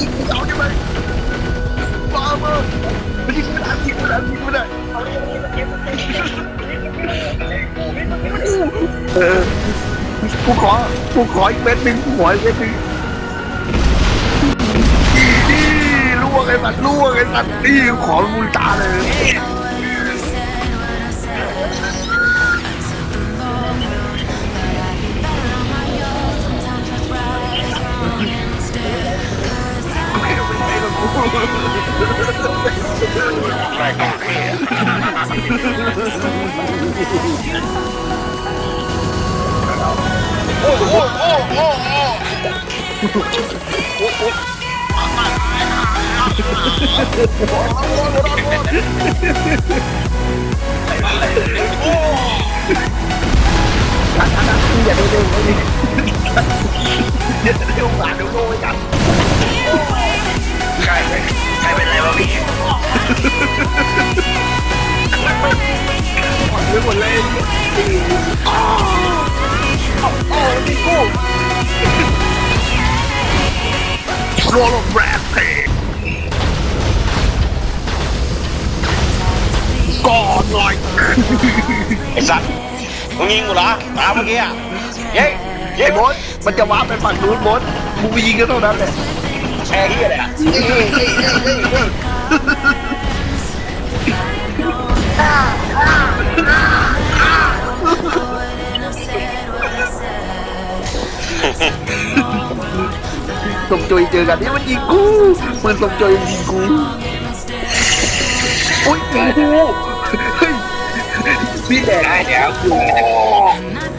ยิงกูเอาได้ไหมมามาไม่ยิงไม่ได้ยิงไม่ได้ยิงไม่ได้เออกูขอกูขออีกเม็ดหนึ่งกูขออีกเม็ดหนึ่งนี่ล่วงไอ้สัตว์ล่วงไอ้สัตว์นี่ขอมูลตาเลย โอ้โหโอ้ โรลแรปเพย์ก่อนหน่อยไอ้สัตว์มึงยิงกูเหรอตามเมื่อกี้อะเย้เย้ไอ้บอสมันจะว้าไปฝั่งนู้นบอสมึงไปยิงก็เท่านั้นแหละแชร์ที่อะไรอะ สมจุยเจอกันนี่มันยิงกูมันสมจุยยิงกูอุ้ยยิงกูเฮ้ยพี่แดงได้เดี๋ยวโอ้ Not